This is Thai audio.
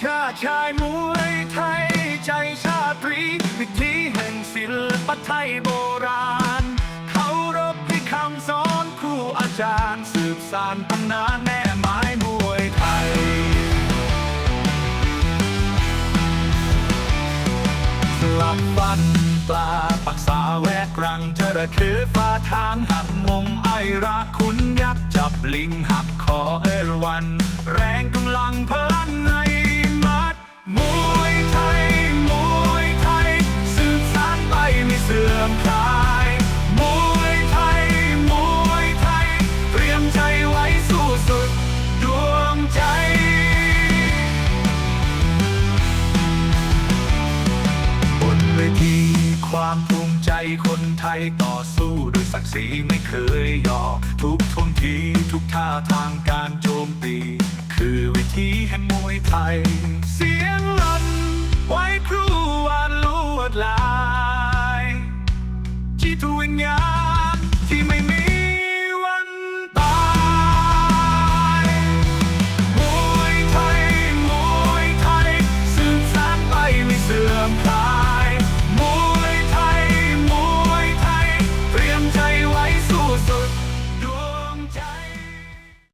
ชาชายมวยไทย ใจชาตรี วิธีแห่งศิลปไทยโบราณเขารบที่คำสอนครูอาจารย์ สืบสานตำนานแม่ไม้มวยไทย สลับฟันปลาปักษาแวกรังจระเข้ฟ้าทางหักมงไอรักคุณยักษ์จับลิงหักคอเอรวัน แรงกำลังเพ มวยไทยมวยไทย เตรียมใจไว้สู้สุด ดวงใจ บนเวทีความภูมิใจคนไทยต่อสู้ด้วยศักดิ์ศรีไม่เคยยอมทุกทุนทีทุกท่าทางการโจมตี คือวิธีแห่งมวยไทย เสียงลั่นไว้ครูวานลวดลาย ตัววิญาณที่ไม่มี